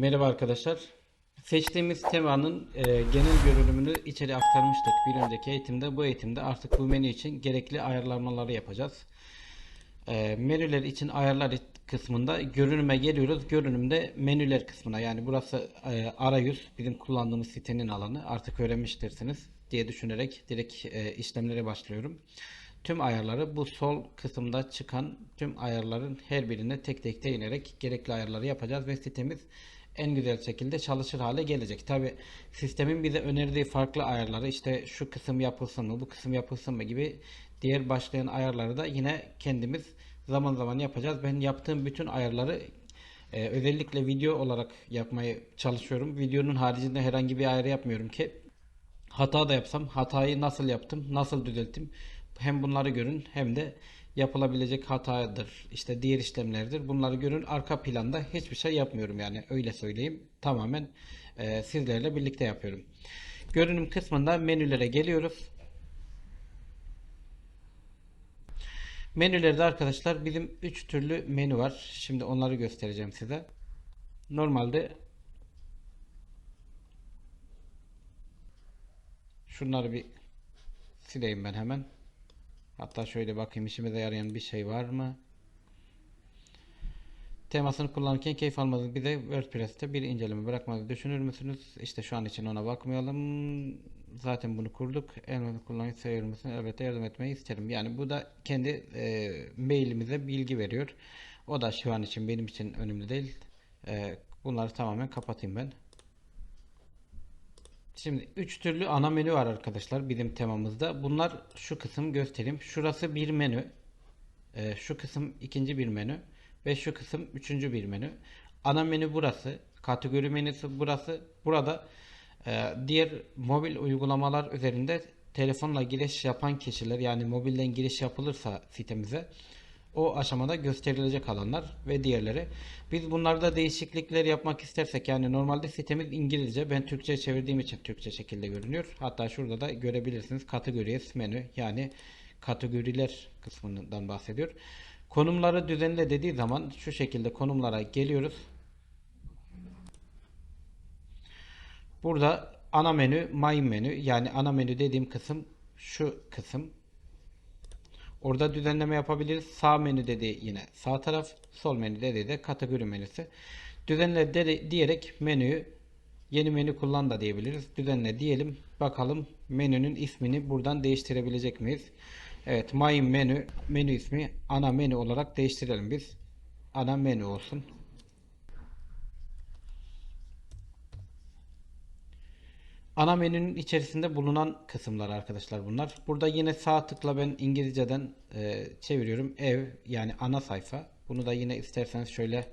Merhaba arkadaşlar. Seçtiğimiz temanın e, genel görünümünü içeri aktarmıştık bir önceki eğitimde. Bu eğitimde artık bu menü için gerekli ayarlamaları yapacağız. E, menüler için ayarlar kısmında görünüme geliyoruz. Görünümde menüler kısmına yani burası e, arayüz bizim kullandığımız sitenin alanı artık öğrenmiştirsiniz diye düşünerek direkt e, işlemlere başlıyorum. Tüm ayarları bu sol kısımda çıkan tüm ayarların her birine tek tek değinerek gerekli ayarları yapacağız ve sitemiz en güzel şekilde çalışır hale gelecek. Tabi sistemin bize önerdiği farklı ayarları işte şu kısım yapılsın mı bu kısım yapılsın mı gibi diğer başlayan ayarları da yine kendimiz zaman zaman yapacağız. Ben yaptığım bütün ayarları e, özellikle video olarak yapmaya çalışıyorum. Videonun haricinde herhangi bir ayar yapmıyorum ki hata da yapsam hatayı nasıl yaptım, nasıl düzelttim hem bunları görün hem de yapılabilecek hatadır, işte diğer işlemlerdir. Bunları görün. Arka planda hiçbir şey yapmıyorum yani öyle söyleyeyim. Tamamen e, sizlerle birlikte yapıyorum. Görünüm kısmında menülere geliyoruz. Menülerde arkadaşlar bizim 3 türlü menü var. Şimdi onları göstereceğim size. Normalde şunları bir sileyim ben hemen. Hatta şöyle bakayım işimize yarayan bir şey var mı? Temasını kullanırken keyif almanızı bir de WordPress'te bir inceleme bırakmayı düşünür müsünüz? İşte şu an için ona bakmayalım. Zaten bunu kurduk. Elmanı kullanmayı seviyor musun? Elbette yardım etmeyi isterim. Yani bu da kendi e, mailimize bilgi veriyor. O da şu an için benim için önemli değil. E, bunları tamamen kapatayım ben. Şimdi 3 türlü ana menü var arkadaşlar bizim temamızda. Bunlar şu kısım göstereyim. Şurası bir menü. Ee, şu kısım ikinci bir menü. Ve şu kısım üçüncü bir menü. Ana menü burası. Kategori menüsü burası. Burada e, diğer mobil uygulamalar üzerinde telefonla giriş yapan kişiler yani mobilden giriş yapılırsa sitemize o aşamada gösterilecek alanlar ve diğerleri. Biz bunlarda değişiklikler yapmak istersek yani normalde sitemiz İngilizce ben Türkçe çevirdiğim için Türkçe şekilde görünüyor. Hatta şurada da görebilirsiniz kategoriye menü yani kategoriler kısmından bahsediyor. Konumları düzenle dediği zaman şu şekilde konumlara geliyoruz. Burada ana menü, main menü yani ana menü dediğim kısım şu kısım. Orada düzenleme yapabiliriz. Sağ menü dedi yine sağ taraf, sol menü dedi de kategori menüsü. Düzenle de, diyerek menüyü yeni menü kullan da diyebiliriz. Düzenle diyelim. Bakalım menünün ismini buradan değiştirebilecek miyiz? Evet, my menü menü ismi ana menü olarak değiştirelim biz. Ana menü olsun. Ana menünün içerisinde bulunan kısımlar arkadaşlar bunlar. Burada yine sağ tıkla ben İngilizceden e, çeviriyorum. Ev yani ana sayfa. Bunu da yine isterseniz şöyle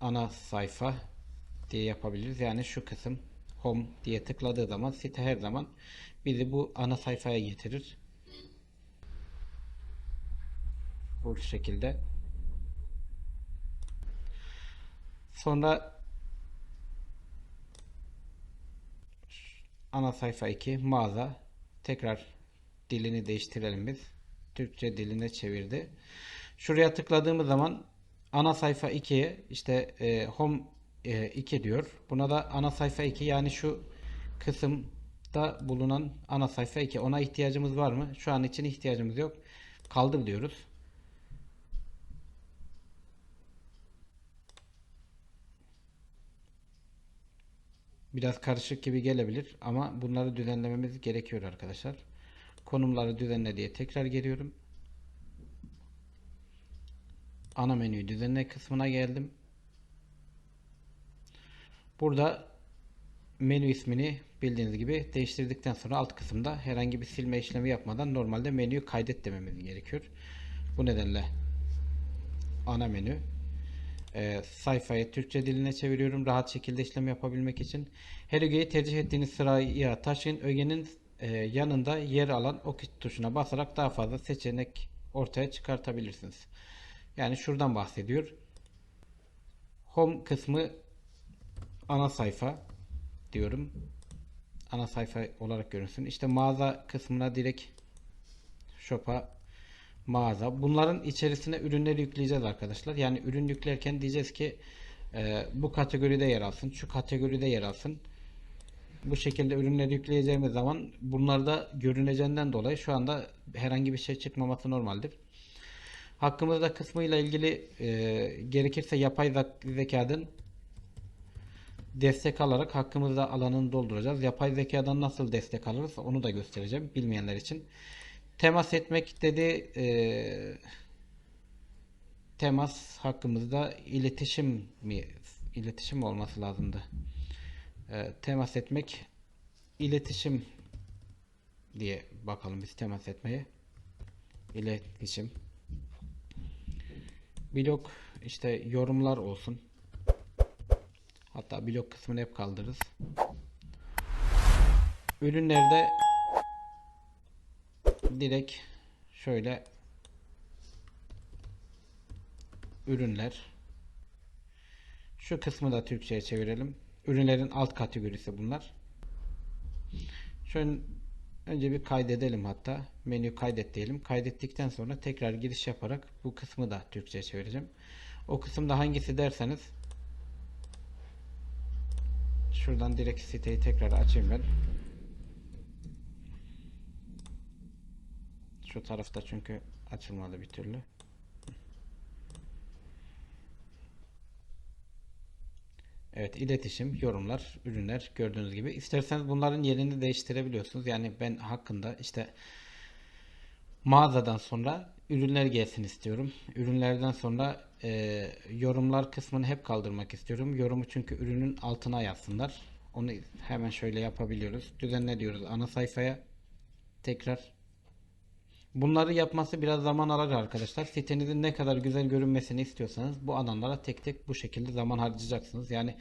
ana sayfa diye yapabiliriz. Yani şu kısım home diye tıkladığı zaman site her zaman bizi bu ana sayfaya getirir. Bu şekilde. Sonra ana sayfa 2 mağaza tekrar dilini değiştirelim biz. Türkçe diline çevirdi. Şuraya tıkladığımız zaman ana sayfa 2'ye işte e, home e, 2 diyor. Buna da ana sayfa 2 yani şu kısımda bulunan ana sayfa 2. Ona ihtiyacımız var mı? Şu an için ihtiyacımız yok. Kaldır diyoruz. Biraz karışık gibi gelebilir ama bunları düzenlememiz gerekiyor arkadaşlar. Konumları düzenle diye tekrar geliyorum. Ana menüyü düzenle kısmına geldim. Burada menü ismini bildiğiniz gibi değiştirdikten sonra alt kısımda herhangi bir silme işlemi yapmadan normalde menüyü kaydet dememiz gerekiyor. Bu nedenle ana menü e, sayfayı Türkçe diline çeviriyorum rahat şekilde işlem yapabilmek için. Her ögeyi tercih ettiğiniz sıraya taşıyın. Ögenin e, yanında yer alan ok tuşuna basarak daha fazla seçenek ortaya çıkartabilirsiniz. Yani şuradan bahsediyor. Home kısmı ana sayfa diyorum. Ana sayfa olarak görünsün. İşte mağaza kısmına direkt shop'a mağaza. Bunların içerisine ürünleri yükleyeceğiz arkadaşlar. Yani ürün yüklerken diyeceğiz ki e, bu kategoride yer alsın, şu kategoride yer alsın. Bu şekilde ürünleri yükleyeceğimiz zaman bunlarda görüneceğinden dolayı şu anda herhangi bir şey çıkmaması normaldir. Hakkımızda kısmıyla ilgili e, gerekirse yapay zek- zekadan destek alarak hakkımızda alanını dolduracağız. Yapay zekadan nasıl destek alırız onu da göstereceğim bilmeyenler için. Temas etmek dedi e, temas hakkımızda iletişim mi iletişim olması lazımdı. E, temas etmek iletişim diye bakalım biz temas etmeye. İletişim. Blok işte yorumlar olsun. Hatta blok kısmını hep kaldırırız. Ürünlerde direkt şöyle ürünler şu kısmı da Türkçe'ye çevirelim. Ürünlerin alt kategorisi bunlar. Şöyle önce bir kaydedelim hatta. Menü kaydet diyelim. Kaydettikten sonra tekrar giriş yaparak bu kısmı da Türkçe'ye çevireceğim. O kısımda hangisi derseniz şuradan direkt siteyi tekrar açayım ben. Şu tarafta çünkü açılmadı bir türlü. Evet, iletişim, yorumlar, ürünler gördüğünüz gibi. İsterseniz bunların yerini değiştirebiliyorsunuz. Yani ben hakkında işte mağazadan sonra ürünler gelsin istiyorum. Ürünlerden sonra e, yorumlar kısmını hep kaldırmak istiyorum. Yorumu çünkü ürünün altına yazsınlar. Onu hemen şöyle yapabiliyoruz. Düzenle diyoruz ana sayfaya. Tekrar Bunları yapması biraz zaman alır arkadaşlar. Sitenizin ne kadar güzel görünmesini istiyorsanız bu alanlara tek tek bu şekilde zaman harcayacaksınız. Yani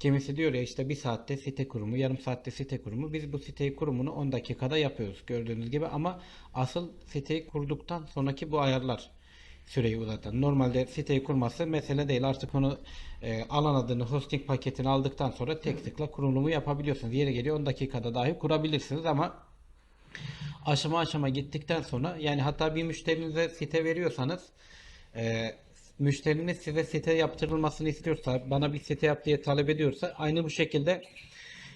kimisi diyor ya işte bir saatte site kurumu, yarım saatte site kurumu. Biz bu siteyi kurumunu 10 dakikada yapıyoruz gördüğünüz gibi ama asıl siteyi kurduktan sonraki bu ayarlar süreyi uzatan. Normalde siteyi kurması mesele değil. Artık onu e, alan adını, hosting paketini aldıktan sonra tek tıkla kurulumu yapabiliyorsunuz. Yeri geliyor 10 dakikada dahi kurabilirsiniz ama aşama aşama gittikten sonra yani hatta bir müşterinize site veriyorsanız e, müşteriniz size site yaptırılmasını istiyorsa bana bir site yap diye talep ediyorsa aynı bu şekilde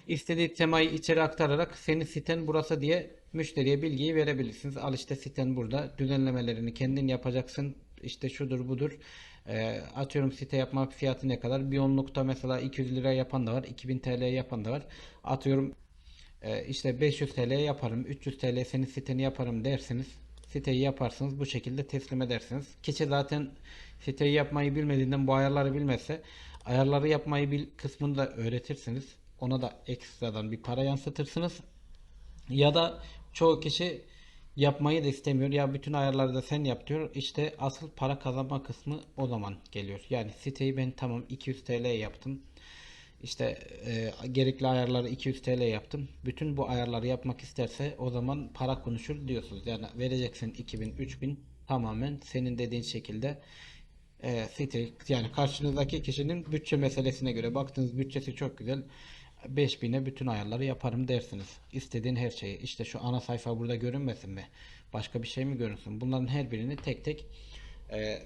istediği temayı içeri aktararak senin siten burası diye müşteriye bilgiyi verebilirsiniz. Al işte siten burada düzenlemelerini kendin yapacaksın işte şudur budur. E, atıyorum site yapma fiyatı ne kadar? Bir onlukta mesela 200 lira yapan da var 2000 TL yapan da var. Atıyorum e, işte 500 TL yaparım, 300 TL senin siteni yaparım dersiniz. Siteyi yaparsınız bu şekilde teslim edersiniz. Kişi zaten siteyi yapmayı bilmediğinden bu ayarları bilmezse ayarları yapmayı bil kısmını da öğretirsiniz. Ona da ekstradan bir para yansıtırsınız. Ya da çoğu kişi yapmayı da istemiyor. Ya bütün ayarları da sen yap diyor. İşte asıl para kazanma kısmı o zaman geliyor. Yani siteyi ben tamam 200 TL yaptım. İşte e, gerekli ayarları 200 TL yaptım. Bütün bu ayarları yapmak isterse o zaman para konuşur diyorsunuz. Yani vereceksin 2000, 3000 tamamen senin dediğin şekilde e, site yani karşınızdaki kişinin bütçe meselesine göre baktığınız bütçesi çok güzel 5000'e bütün ayarları yaparım dersiniz. İstediğin her şeyi. İşte şu ana sayfa burada görünmesin mi? Başka bir şey mi görünsün? Bunların her birini tek tek e,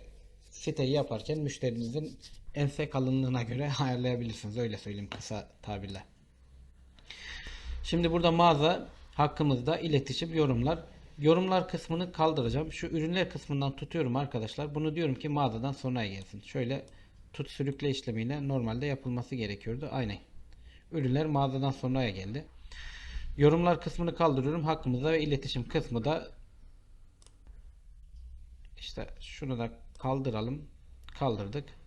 siteyi yaparken müşterinizin ense kalınlığına göre ayarlayabilirsiniz. Öyle söyleyeyim kısa tabirle. Şimdi burada mağaza hakkımızda iletişim, yorumlar. Yorumlar kısmını kaldıracağım. Şu ürünler kısmından tutuyorum arkadaşlar. Bunu diyorum ki mağazadan sonraya gelsin. Şöyle tut sürükle işlemiyle normalde yapılması gerekiyordu. Aynen. Ürünler mağazadan sonraya geldi. Yorumlar kısmını kaldırıyorum. Hakkımızda ve iletişim kısmı da işte şunu da kaldıralım. Kaldırdık.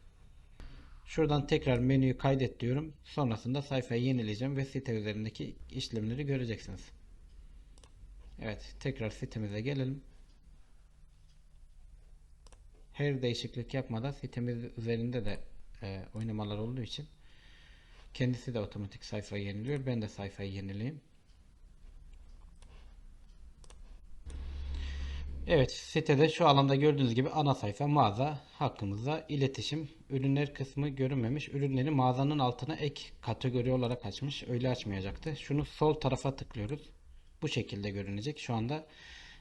Şuradan tekrar menüyü kaydet diyorum. Sonrasında sayfayı yenileyeceğim ve site üzerindeki işlemleri göreceksiniz. Evet, tekrar sitemize gelelim. Her değişiklik yapmadan sitemiz üzerinde de e, oynamalar olduğu için kendisi de otomatik sayfayı yeniliyor. Ben de sayfayı yenileyim. Evet sitede şu alanda gördüğünüz gibi ana sayfa mağaza hakkımızda iletişim ürünler kısmı görünmemiş. Ürünleri mağazanın altına ek kategori olarak açmış. Öyle açmayacaktı. Şunu sol tarafa tıklıyoruz. Bu şekilde görünecek şu anda.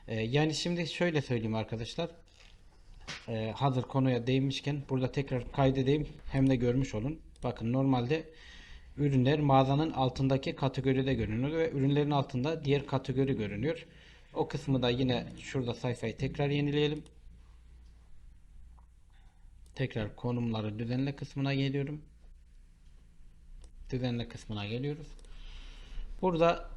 Ee, yani şimdi şöyle söyleyeyim arkadaşlar. e, hazır konuya değinmişken burada tekrar kaydedeyim hem de görmüş olun. Bakın normalde ürünler mağazanın altındaki kategoride görünüyor ve ürünlerin altında diğer kategori görünüyor. O kısmı da yine şurada sayfayı tekrar yenileyelim. Tekrar konumları düzenle kısmına geliyorum. Düzenle kısmına geliyoruz. Burada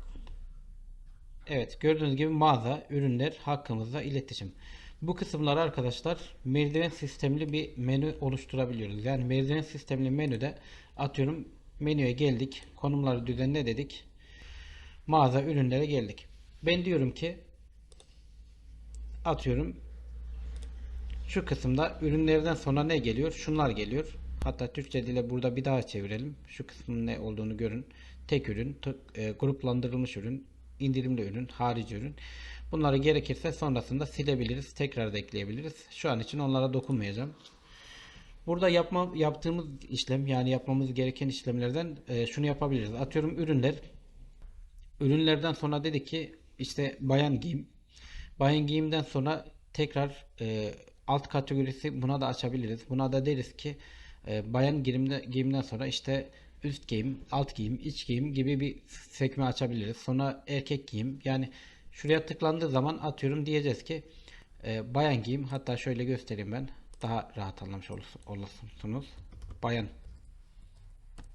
evet gördüğünüz gibi mağaza, ürünler hakkımızda iletişim. Bu kısımlar arkadaşlar merdiven sistemli bir menü oluşturabiliyoruz. Yani merdiven sistemli menüde atıyorum menüye geldik. Konumları düzenle dedik. Mağaza ürünlere geldik. Ben diyorum ki atıyorum şu kısımda ürünlerden sonra ne geliyor? Şunlar geliyor. Hatta Türkçe dile burada bir daha çevirelim. Şu kısmın ne olduğunu görün. Tek ürün, tık- e, gruplandırılmış ürün, indirimli ürün, harici ürün. Bunları gerekirse sonrasında silebiliriz. Tekrar da ekleyebiliriz. Şu an için onlara dokunmayacağım. Burada yapma, yaptığımız işlem yani yapmamız gereken işlemlerden e, şunu yapabiliriz. Atıyorum ürünler. Ürünlerden sonra dedi ki işte bayan giyim. Bayan giyimden sonra tekrar e, alt kategorisi buna da açabiliriz. Buna da deriz ki e, bayan giyimde, giyimden sonra işte üst giyim, alt giyim, iç giyim gibi bir sekme açabiliriz. Sonra erkek giyim. Yani şuraya tıklandığı zaman atıyorum diyeceğiz ki e, bayan giyim. Hatta şöyle göstereyim ben. Daha rahat anlamış olursun- olursunuz. Bayan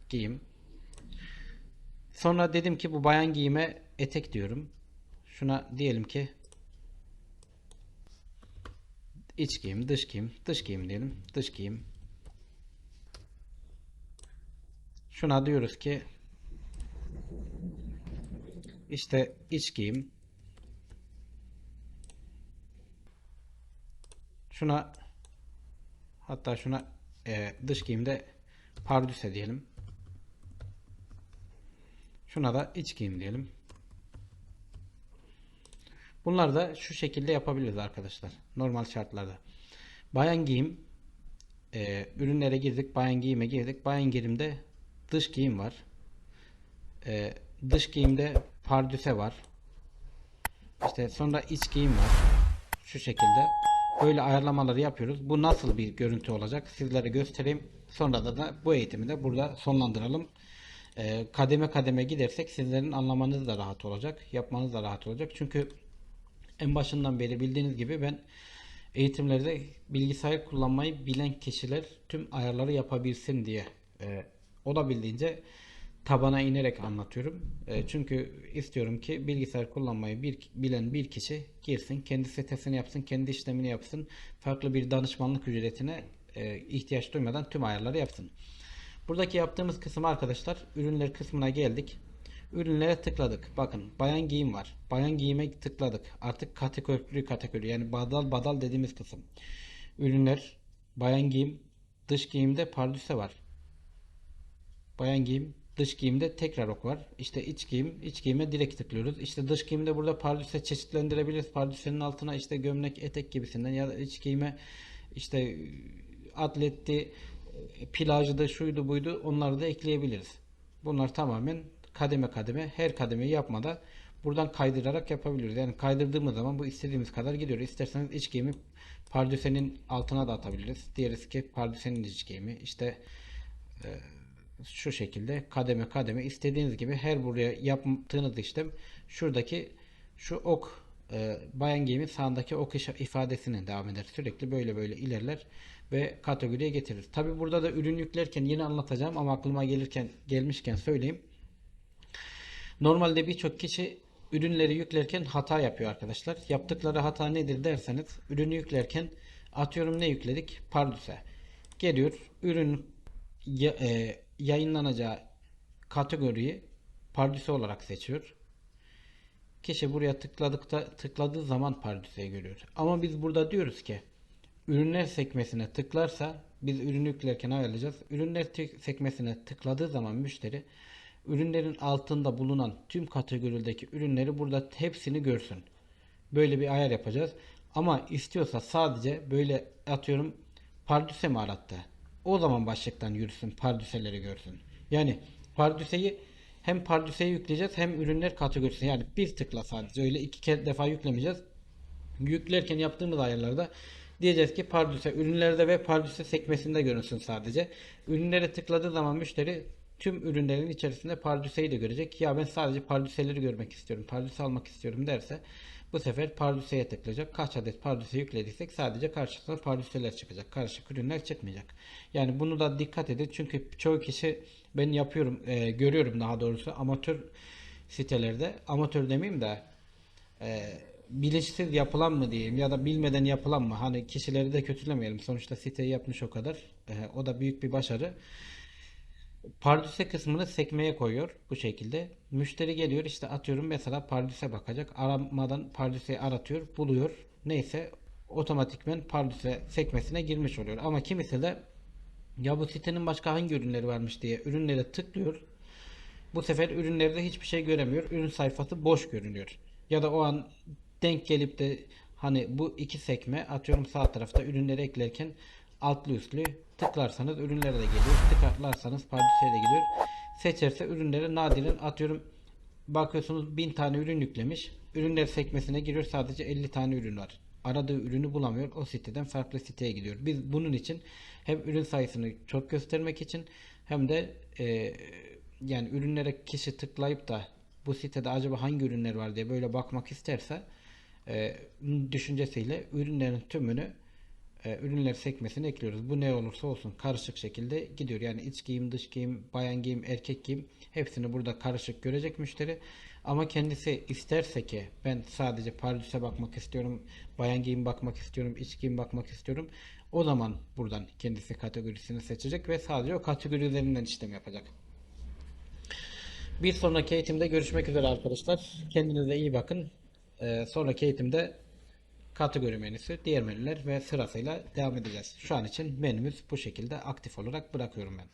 giyim. Sonra dedim ki bu bayan giyime etek diyorum. Şuna diyelim ki iç giyim, dış giyim, dış giyim diyelim. Dış giyim. Şuna diyoruz ki işte iç giyim. Şuna hatta şuna e, dış giyimde pardüse diyelim. Şuna da iç giyim diyelim. Bunlar da şu şekilde yapabiliriz arkadaşlar. Normal şartlarda. Bayan giyim e, ürünlere girdik. Bayan giyime girdik. Bayan giyimde dış giyim var. E, dış giyimde pardüse var. İşte sonra iç giyim var. Şu şekilde. Böyle ayarlamaları yapıyoruz. Bu nasıl bir görüntü olacak? Sizlere göstereyim. Sonra da, da bu eğitimi de burada sonlandıralım. E, kademe kademe gidersek sizlerin anlamanız da rahat olacak. Yapmanız da rahat olacak. Çünkü en başından beri bildiğiniz gibi ben eğitimlerde bilgisayar kullanmayı bilen kişiler tüm ayarları yapabilsin diye e, olabildiğince tabana inerek anlatıyorum. E, çünkü istiyorum ki bilgisayar kullanmayı bir, bilen bir kişi girsin, kendi sitesini yapsın, kendi işlemini yapsın, farklı bir danışmanlık ücretine e, ihtiyaç duymadan tüm ayarları yapsın. Buradaki yaptığımız kısım arkadaşlar ürünler kısmına geldik. Ürünlere tıkladık. Bakın bayan giyim var. Bayan giyime tıkladık. Artık kategori kategori yani badal badal dediğimiz kısım. Ürünler bayan giyim dış giyimde pardüse var. Bayan giyim dış giyimde tekrar ok var. İşte iç giyim iç giyime direkt tıklıyoruz. İşte dış giyimde burada pardüse çeşitlendirebiliriz. Pardüsenin altına işte gömlek etek gibisinden ya da iç giyime işte atletti plajda şuydu buydu onları da ekleyebiliriz. Bunlar tamamen kademe kademe her kademeyi yapmada buradan kaydırarak yapabiliyoruz. Yani kaydırdığımız zaman bu istediğimiz kadar gidiyor. İsterseniz iç giyimi pardüsenin altına da atabiliriz. Diğeri ki pardüsenin iç giyimi. İşte e, şu şekilde kademe kademe istediğiniz gibi her buraya yaptığınız işlem şuradaki şu ok e, bayan giyimin sağındaki ok ifadesine devam eder. Sürekli böyle böyle ilerler ve kategoriye getirir. Tabi burada da ürün yüklerken yine anlatacağım ama aklıma gelirken gelmişken söyleyeyim. Normalde birçok kişi ürünleri yüklerken hata yapıyor arkadaşlar. Yaptıkları hata nedir derseniz ürünü yüklerken atıyorum ne yükledik? Pardüse. Geliyor ürün ya- e, yayınlanacağı kategoriyi pardüse olarak seçiyor. Kişi buraya tıkladıkta tıkladığı zaman pardüseyi görüyor. Ama biz burada diyoruz ki ürünler sekmesine tıklarsa biz ürünü yüklerken ayarlayacağız. Ürünler sekmesine tıkladığı zaman müşteri ürünlerin altında bulunan tüm kategorideki ürünleri burada hepsini görsün. Böyle bir ayar yapacağız. Ama istiyorsa sadece böyle atıyorum pardüse mi arattı? O zaman başlıktan yürüsün, pardüseleri görsün. Yani pardüseyi hem pardüseyi yükleyeceğiz hem ürünler kategorisi. Yani bir tıkla sadece öyle iki kere defa yüklemeyeceğiz. Yüklerken yaptığımız ayarlarda Diyeceğiz ki Pardüse ürünlerde ve Pardüse sekmesinde görünsün sadece. Ürünlere tıkladığı zaman müşteri tüm ürünlerin içerisinde Pardüse'yi de görecek. Ya ben sadece Pardüse'leri görmek istiyorum. Pardüse almak istiyorum derse bu sefer Pardüse'ye tıklayacak. Kaç adet Pardüse yüklediysek sadece karşısına Pardüse'ler çıkacak. Karışık ürünler çıkmayacak. Yani bunu da dikkat edin. Çünkü çoğu kişi ben yapıyorum, e, görüyorum daha doğrusu amatör sitelerde. Amatör demeyeyim de e, bilinçsiz yapılan mı diyeyim ya da bilmeden yapılan mı? Hani kişileri de kötülemeyelim. Sonuçta siteyi yapmış o kadar. E, o da büyük bir başarı. Pardüse kısmını sekmeye koyuyor bu şekilde. Müşteri geliyor işte atıyorum mesela Pardüse bakacak. Aramadan Pardüse'yi aratıyor, buluyor. Neyse otomatikmen Pardüse sekmesine girmiş oluyor. Ama kimisi de ya bu sitenin başka hangi ürünleri varmış diye ürünlere tıklıyor. Bu sefer ürünlerde hiçbir şey göremiyor. Ürün sayfası boş görünüyor. Ya da o an denk gelip de hani bu iki sekme atıyorum sağ tarafta ürünleri eklerken altlı üstlü tıklarsanız ürünlere de geliyor. Tıklarsanız pardüseye de geliyor. Seçerse ürünleri nadiren atıyorum bakıyorsunuz 1000 tane ürün yüklemiş. Ürünler sekmesine giriyor sadece 50 tane ürün var. Aradığı ürünü bulamıyor. O siteden farklı siteye gidiyor. Biz bunun için hem ürün sayısını çok göstermek için hem de e, yani ürünlere kişi tıklayıp da bu sitede acaba hangi ürünler var diye böyle bakmak isterse e, düşüncesiyle ürünlerin tümünü e, ürünler sekmesine ekliyoruz. Bu ne olursa olsun karışık şekilde gidiyor. Yani iç giyim, dış giyim, bayan giyim, erkek giyim hepsini burada karışık görecek müşteri. Ama kendisi isterse ki ben sadece pardüse bakmak istiyorum, bayan giyim bakmak istiyorum, iç giyim bakmak istiyorum. O zaman buradan kendisi kategorisini seçecek ve sadece o kategori üzerinden işlem yapacak. Bir sonraki eğitimde görüşmek üzere arkadaşlar. Kendinize iyi bakın. Ee, sonraki eğitimde kategori menüsü, diğer menüler ve sırasıyla devam edeceğiz. Şu an için menümüz bu şekilde aktif olarak bırakıyorum ben.